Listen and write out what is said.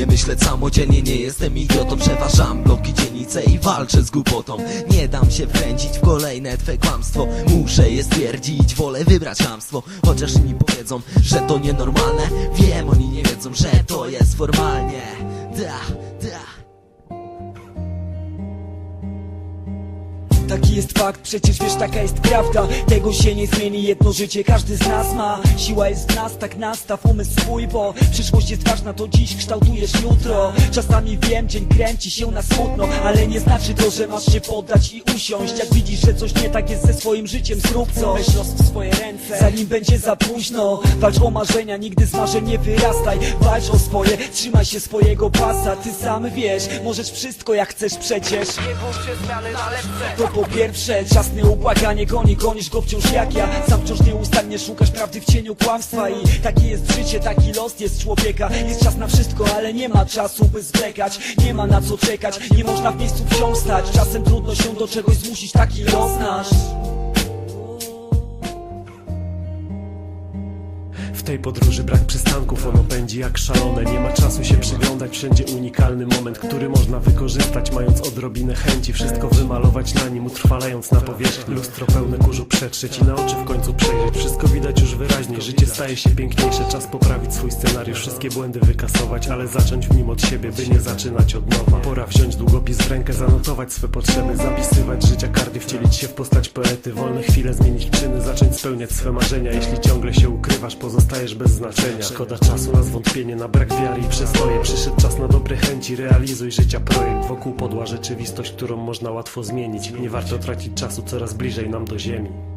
Umiem myśleć samodzielnie, nie jestem idiotą. Przeważam bloki, dzielnice i walczę z głupotą. Nie dam się wkręcić w kolejne twe kłamstwo. Muszę je stwierdzić, wolę wybrać hamstwo Chociaż inni powiedzą, że to nienormalne. Wiem, oni nie wiedzą, że to jest formalnie. Da, da Taki jest fakt, przecież wiesz, taka jest prawda. Tego się nie zmieni, jedno życie każdy z nas ma. Siła jest w nas, tak nastaw umysł swój Bo przyszłość jest ważna, to dziś kształtujesz jutro. Czasami wiem, dzień kręci się na smutno Ale nie znaczy to, że masz się poddać i usiąść. Jak widzisz, że coś nie tak jest ze swoim życiem, zrób coś. Weź los w swoje ręce, zanim będzie za późno Walcz o marzenia, nigdy z marzeń nie wyrastaj. Walcz o swoje, trzymaj się swojego pasa. Ty sam wiesz, możesz wszystko jak chcesz przecież. To po pierwsze, czas nieubłaganie goni, gonisz go wciąż jak ja. Sam wciąż nieustannie szukasz prawdy w cieniu kłamstwa I takie jest życie, taki los jest człowieka. Jest czas na wszystko, ale nie ma czasu by zwlekać. Nie ma na co czekać, nie można w miejscu wciąż stać. Czasem trudno się do czegoś zmusić, taki los nasz tej podróży brak przystanków, ono pędzi jak szalone. Nie ma czasu się przyglądać, wszędzie unikalny moment Który można wykorzystać, mając odrobinę chęci Wszystko wymalować na nim, utrwalając na powierzchni Lustro pełne kurzu przetrzeć i na oczy w końcu przejrzeć. Wszystko widać już wyraźniej, życie staje się piękniejsze Czas poprawić swój scenariusz, wszystkie błędy wykasować Ale zacząć w nim od siebie, by nie zaczynać od nowa. Pora wziąć długopis w rękę, zanotować swe potrzeby Zapisywać życia karty, wcielić się w postać poety Wolne chwile zmienić czyny, zacząć spełniać swe marzenia. Jeśli ciągle się ukrywasz, pozostajesz bez znaczenia. Szkoda czasu na zwątpienie, na brak wiary i przestoje Przyszedł czas na dobre chęci, realizuj życia. Projekt Wokół podła rzeczywistość, którą można łatwo zmienić. Nie warto tracić czasu, coraz bliżej nam do ziemi